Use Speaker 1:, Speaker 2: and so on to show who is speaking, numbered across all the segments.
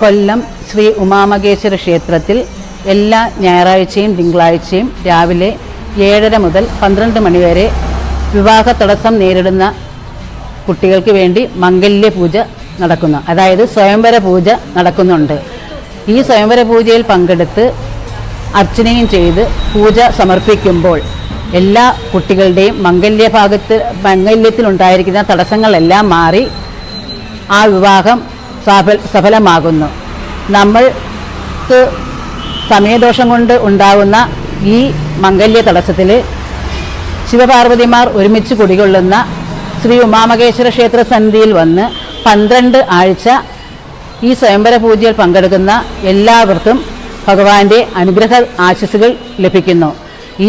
Speaker 1: കൊല്ലം ശ്രീ ഉമാമകേശ്വര ക്ഷേത്രത്തിൽ എല്ലാ ഞായറാഴ്ചയും തിങ്കളാഴ്ചയും രാവിലെ ഏഴര മുതൽ പന്ത്രണ്ട് മണിവരെ വിവാഹ തടസ്സം നേരിടുന്ന കുട്ടികൾക്ക് വേണ്ടി മംഗല്യ പൂജ നടക്കുന്നു. അതായത് സ്വയംവര പൂജ നടക്കുന്നുണ്ട്. ഈ സ്വയംവര പൂജയിൽ പങ്കെടുത്ത് അർച്ചനയും ചെയ്ത് പൂജ സമർപ്പിക്കുമ്പോൾ എല്ലാ കുട്ടികളുടെയും മംഗല്യ ഭാഗത്ത് മംഗല്യത്തിലുണ്ടായിരിക്കുന്ന തടസ്സങ്ങളെല്ലാം മാറി ആ വിവാഹം സഫല സഫലമാകുന്നു. നമ്മൾക്ക് സമയദോഷം കൊണ്ട് ഉണ്ടാകുന്ന ഈ മംഗല്യ തടസ്സത്തിൽ ശിവപാർവതിമാർ ഒരുമിച്ച് കുടികൊള്ളുന്ന ശ്രീ ഉമാമകേശ്വര ക്ഷേത്ര സന്നിധിയിൽ വന്ന് പന്ത്രണ്ട് ആഴ്ച ഈ സ്വയംവര പൂജയിൽ പങ്കെടുക്കുന്ന എല്ലാവർക്കും ഭഗവാന്റെ അനുഗ്രഹ ആശസ്സുകൾ ലഭിക്കുന്നു.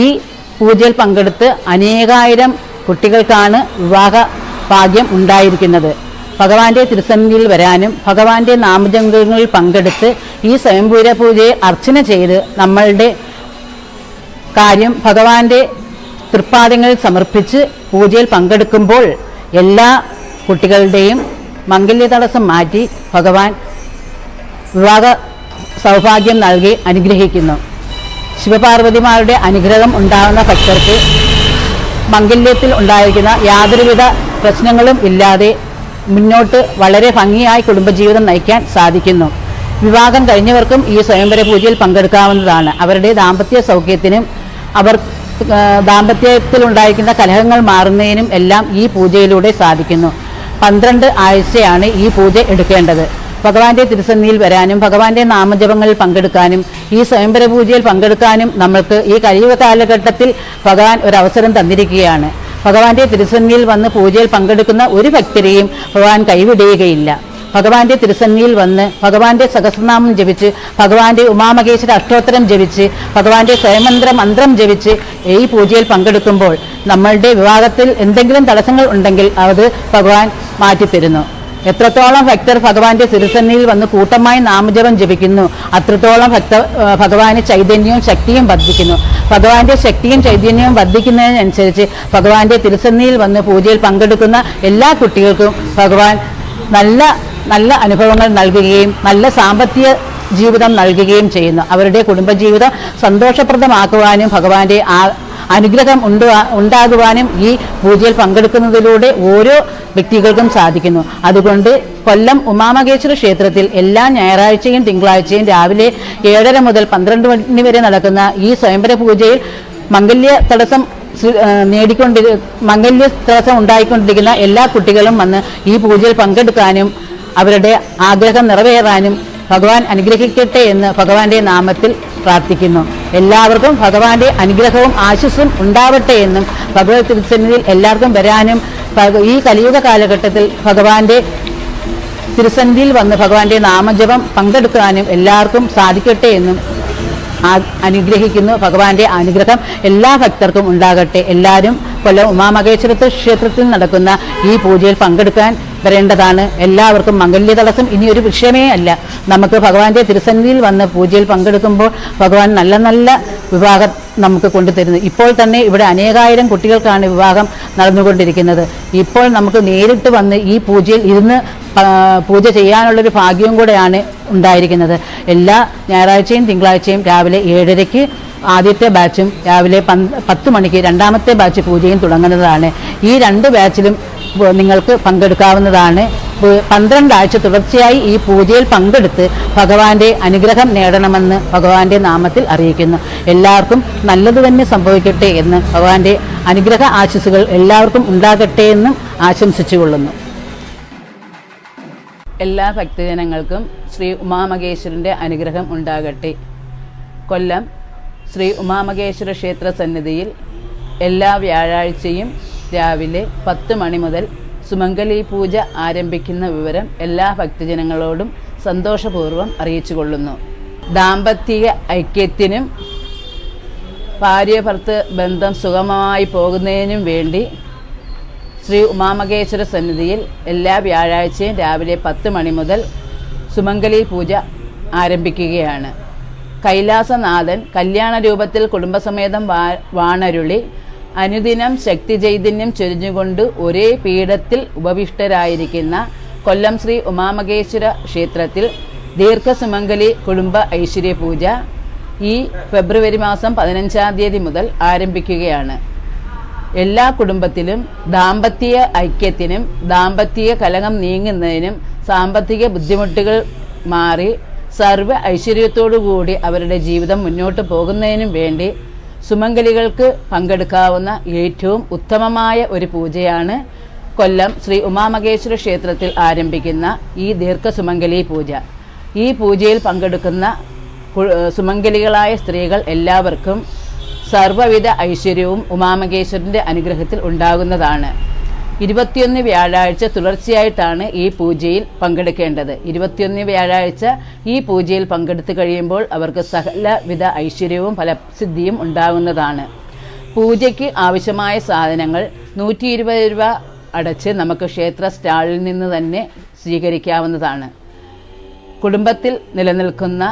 Speaker 1: ഈ പൂജയിൽ പങ്കെടുത്ത് അനേകായിരം കുട്ടികൾക്കാണ് വിവാഹ ഭാഗ്യം ഉണ്ടായിരിക്കുന്നത്. ഭഗവാന്റെ തിരുസന്നിധിയിൽ വരാനും ഭഗവാന്റെ നാമജങ്കങ്ങളിൽ പങ്കെടുത്ത് ഈ സ്വയംപൂര പൂജയെ അർച്ചന ചെയ്ത് നമ്മളുടെ കാര്യം ഭഗവാന്റെ തൃപ്പാദങ്ങളിൽ സമർപ്പിച്ച് പൂജയിൽ പങ്കെടുക്കുമ്പോൾ എല്ലാ കുട്ടികളുടെയും മംഗല്യ തടസ്സം മാറ്റി ഭഗവാൻ വിവാഹ സൗഭാഗ്യം നൽകി അനുഗ്രഹിക്കുന്നു. ശിവപാർവതിമാരുടെ അനുഗ്രഹം ഉണ്ടാകുന്ന ഭക്തർക്ക് മംഗല്യത്തിൽ ഉണ്ടായിരിക്കുന്ന യാതൊരുവിധ പ്രശ്നങ്ങളും ഇല്ലാതെ മുന്നോട്ട് വളരെ ഭംഗിയായി കുടുംബജീവിതം നയിക്കാൻ സാധിക്കുന്നു. വിവാഹം കഴിഞ്ഞവർക്കും ഈ സ്വയംവര പൂജയിൽ പങ്കെടുക്കാവുന്നതാണ്. അവരുടെ ദാമ്പത്യ സൗഖ്യത്തിനും അവർ ദാമ്പത്യത്തിലുണ്ടായിരിക്കുന്ന കലഹങ്ങൾ മാറുന്നതിനും എല്ലാം ഈ പൂജയിലൂടെ സാധിക്കുന്നു. പന്ത്രണ്ട് ആഴ്ചയാണ് ഈ പൂജ എടുക്കേണ്ടത്. ഭഗവാന്റെ തിരുസന്നിയിൽ വരാനും ഭഗവാന്റെ നാമജപങ്ങളിൽ പങ്കെടുക്കാനും ഈ സ്വയംവര പൂജയിൽ പങ്കെടുക്കാനും നമ്മൾക്ക് ഈ കഴിവ് കാലഘട്ടത്തിൽ ഭഗവാൻ ഒരു അവസരം തന്നിരിക്കുകയാണ്. ഭഗവാന്റെ തിരുസന്നിയിൽ വന്ന് പൂജയിൽ പങ്കെടുക്കുന്ന ഒരു ഭക്തരെയും ഭഗവാൻ കൈവിടുകയില്ല. ഭഗവാന്റെ തിരുസന്നിയിൽ വന്ന് ഭഗവാന്റെ സഹസ്രനാമം ജപിച്ച് ഭഗവാന്റെ ഉമാമകേശ്വര അഷ്ടോത്തരം ജപിച്ച് ഭഗവാന്റെ സ്വയമന്ത്ര മന്ത്രം ജപിച്ച് ഈ പൂജയിൽ പങ്കെടുക്കുമ്പോൾ നമ്മളുടെ വിവാഹത്തിൽ എന്തെങ്കിലും തടസ്സങ്ങൾ ഉണ്ടെങ്കിൽ അത് ഭഗവാൻ മാറ്റിത്തരുന്നു. എത്രത്തോളം ഭക്തർ ഭഗവാന്റെ തിരുസന്നിയിൽ വന്ന് കൂട്ടമായി നാമജപം ജപിക്കുന്നു അത്രത്തോളം ഭക്ത ഭഗവാന് ചൈതന്യവും ശക്തിയും വർദ്ധിക്കുന്നു. ഭഗവാന്റെ ശക്തിയും ചൈതന്യവും വർദ്ധിക്കുന്നതിനനുസരിച്ച് ഭഗവാന്റെ തിരുസന്നിയിൽ വന്ന് പൂജയിൽ പങ്കെടുക്കുന്ന എല്ലാ കുട്ടികൾക്കും ഭഗവാൻ നല്ല നല്ല അനുഭവങ്ങൾ നൽകുകയും നല്ല സാമ്പത്തിക ജീവിതം നൽകുകയും ചെയ്യുന്നു. അവരുടെ കുടുംബജീവിതം സന്തോഷപ്രദമാക്കുവാനും ഭഗവാന്റെ ആ അനുഗ്രഹം ഉണ്ടു ഉണ്ടാകുവാനും ഈ പൂജയിൽ പങ്കെടുക്കുന്നതിലൂടെ ഓരോ വ്യക്തികൾക്കും സാധിക്കുന്നു. അതുകൊണ്ട് കൊല്ലം ഉമാമകേശ്വര ക്ഷേത്രത്തിൽ എല്ലാ ഞായറാഴ്ചയും തിങ്കളാഴ്ചയും രാവിലെ ഏഴര മുതൽ പന്ത്രണ്ട് മണി വരെ നടക്കുന്ന ഈ സ്വയംവര പൂജയിൽ മംഗല്യ തടസ്സം നേടിക്കൊണ്ടി മംഗല്യ തടസ്സം ഉണ്ടായിക്കൊണ്ടിരിക്കുന്ന എല്ലാ കുട്ടികളും വന്ന് ഈ പൂജയിൽ പങ്കെടുക്കാനും അവരുടെ ആഗ്രഹം നിറവേറാനും ഭഗവാൻ അനുഗ്രഹിക്കട്ടെ എന്ന് ഭഗവാന്റെ നാമത്തിൽ പ്രാർത്ഥിക്കുന്നു. എല്ലാവർക്കും ഭഗവാന്റെ അനുഗ്രഹവും ആശസ്സും ഉണ്ടാവട്ടെ എന്നും ഭഗവത് തിരുസന്നിധിയിൽ എല്ലാവർക്കും വരാനും ഈ കലിയുഗ കാലഘട്ടത്തിൽ ഭഗവാന്റെ തിരുസന്നിധിയിൽ വന്ന് ഭഗവാന്റെ നാമജപം പങ്കെടുക്കാനും എല്ലാവർക്കും സാധിക്കട്ടെ എന്നും അനുഗ്രഹിക്കുന്നു. ഭഗവാന്റെ അനുഗ്രഹം എല്ലാ ഭക്തർക്കും ഉണ്ടാകട്ടെ. എല്ലാവരും കൊല്ലം ഉമാമഹേശ്വരത്ത് ക്ഷേത്രത്തിൽ നടക്കുന്ന ഈ പൂജയിൽ പങ്കെടുക്കാൻ വരേണ്ടതാണ്. എല്ലാവർക്കും മംഗല്യ തടസ്സം ഇനി ഒരു വിഷയമേ അല്ല. നമുക്ക് ഭഗവാന്റെ തിരുസന്നിധിയിൽ വന്ന് പൂജയിൽ പങ്കെടുക്കുമ്പോൾ ഭഗവാൻ നല്ല നല്ല വിവാഹം നമുക്ക് കൊണ്ടുതരുന്നു. ഇപ്പോൾ തന്നെ ഇവിടെ അനേകായിരം കുട്ടികൾക്കാണ് വിവാഹം നടന്നുകൊണ്ടിരിക്കുന്നത്. ഇപ്പോൾ നമുക്ക് നേരിട്ട് വന്ന് ഈ പൂജയിൽ ഇരുന്ന് പൂജ ചെയ്യാനുള്ളൊരു ഭാഗ്യവും കൂടെയാണ് ഉണ്ടായിരിക്കുന്നത്. എല്ലാ ഞായറാഴ്ചയും തിങ്കളാഴ്ചയും രാവിലെ ഏഴരയ്ക്ക് ആദ്യത്തെ ബാച്ചും രാവിലെ പന്ത് പത്ത് മണിക്ക് രണ്ടാമത്തെ ബാച്ച് പൂജയും തുടങ്ങുന്നതാണ്. ഈ രണ്ട് ബാച്ചിലും നിങ്ങൾക്ക് പങ്കെടുക്കാവുന്നതാണ്. പന്ത്രണ്ടാഴ്ച തുടർച്ചയായി ഈ പൂജയിൽ പങ്കെടുത്ത് ഭഗവാന്റെ അനുഗ്രഹം നേടണമെന്ന് ഭഗവാന്റെ നാമത്തിൽ അറിയിക്കുന്നു. എല്ലാവർക്കും നല്ലത് തന്നെ സംഭവിക്കട്ടെ എന്ന് ഭഗവാന്റെ അനുഗ്രഹ ആശസ്സുകൾ എല്ലാവർക്കും ഉണ്ടാകട്ടെ എന്നും ആശംസിച്ചുകൊള്ളുന്നു. എല്ലാ ഭക്തജനങ്ങൾക്കും ശ്രീ ഉമാമകേശ്വരന്റെ അനുഗ്രഹം ഉണ്ടാകട്ടെ. കൊല്ലം ശ്രീ ഉമാമകേശ്വര ക്ഷേത്ര സന്നിധിയിൽ എല്ലാ വ്യാഴാഴ്ചയും രാവിലെ പത്ത് മണി മുതൽ സുമംഗലി പൂജ ആരംഭിക്കുന്ന വിവരം എല്ലാ ഭക്തജനങ്ങളോടും സന്തോഷപൂർവം അറിയിച്ചുകൊള്ളുന്നു. ദാമ്പത്യ ഐക്യത്തിനും ഭാര്യ ഭർത്ത് ബന്ധം സുഗമമായി പോകുന്നതിനും വേണ്ടി ശ്രീ ഉമാമകേശ്വര സന്നിധിയിൽ എല്ലാ വ്യാഴാഴ്ചയും രാവിലെ പത്ത് മണി മുതൽ സുമംഗലി പൂജ ആരംഭിക്കുകയാണ്. കൈലാസനാഥൻ കല്യാണ രൂപത്തിൽ കുടുംബസമേതം വാണരുളി അനുദിനം ശക്തി ചൈതന്യം ചൊരിഞ്ഞുകൊണ്ട് ഒരേ പീഠത്തിൽ ഉപവിഷ്ടരായിരിക്കുന്ന കൊല്ലം ശ്രീ ഉമാമകേശ്വര ക്ഷേത്രത്തിൽ ദീർഘസുമംഗലി കുടുംബ ഐശ്വര്യ പൂജ ഈ ഫെബ്രുവരി മാസം പതിനഞ്ചാം തീയതി മുതൽ ആരംഭിക്കുകയാണ്. എല്ലാ കുടുംബത്തിലും ദാമ്പത്യ ഐക്യത്തിനും ദാമ്പത്യ കലഹം നീങ്ങുന്നതിനും സാമ്പത്തിക ബുദ്ധിമുട്ടുകൾ മാറി സർവ ഐശ്വര്യത്തോടു കൂടി അവരുടെ ജീവിതം മുന്നോട്ട് പോകുന്നതിനും വേണ്ടി സുമംഗലികൾക്ക് പങ്കെടുക്കാവുന്ന ഏറ്റവും ഉത്തമമായ ഒരു പൂജയാണ് കൊല്ലം ശ്രീ ഉമാമകേശ്വര ക്ഷേത്രത്തിൽ ആരംഭിക്കുന്ന ഈ ദീർഘസുമംഗലി പൂജ. ഈ പൂജയിൽ പങ്കെടുക്കുന്ന സുമംഗലികളായ സ്ത്രീകൾ എല്ലാവർക്കും സർവവിധ ഐശ്വര്യവും ഉമാമകേശ്വരന്റെ അനുഗ്രഹത്തിൽ ഉണ്ടാകുന്നതാണ്. ഇരുപത്തിയൊന്ന് വ്യാഴാഴ്ച തുടർച്ചയായിട്ടാണ് ഈ പൂജയിൽ പങ്കെടുക്കേണ്ടത്. ഇരുപത്തിയൊന്ന് വ്യാഴാഴ്ച ഈ പൂജയിൽ പങ്കെടുത്തു കഴിയുമ്പോൾ അവർക്ക് സകലവിധ ഐശ്വര്യവും ഫലസിദ്ധിയും ഉണ്ടാകുന്നതാണ് പൂജയ്ക്ക് ആവശ്യമായ സാധനങ്ങൾ നൂറ്റി ഇരുപത് രൂപ അടച്ച് നമുക്ക് ക്ഷേത്ര സ്റ്റാളിൽ നിന്ന് തന്നെ സ്വീകരിക്കാവുന്നതാണ്. കുടുംബത്തിൽ നിലനിൽക്കുന്ന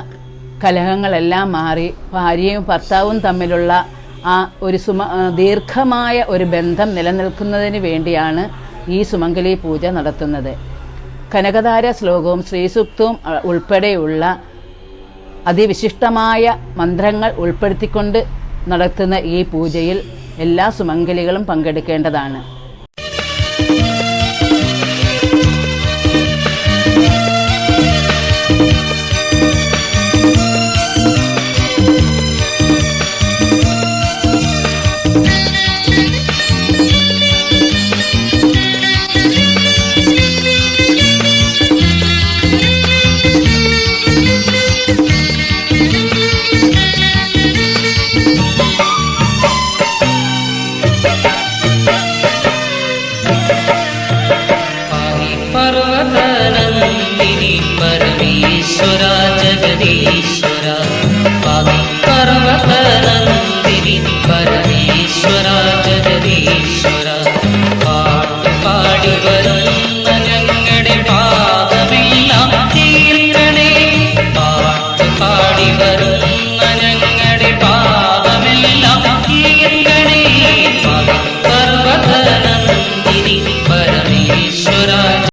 Speaker 1: കലഹങ്ങളെല്ലാം മാറി ഭാര്യയും ഭർത്താവും തമ്മിലുള്ള ആ ഒരു സുമ ദീർഘമായ ഒരു ബന്ധം നിലനിൽക്കുന്നതിന് വേണ്ടിയാണ് ഈ സുമംഗലി പൂജ നടത്തുന്നത്. കനകധാര ശ്ലോകവും ശ്രീസുക്തവും ഉൾപ്പെടെയുള്ള അതിവിശിഷ്ടമായ മന്ത്രങ്ങൾ ഉൾപ്പെടുത്തിക്കൊണ്ട് നടത്തുന്ന ഈ പൂജയിൽ എല്ലാ സുമംഗലികളും പങ്കെടുക്കേണ്ടതാണ്.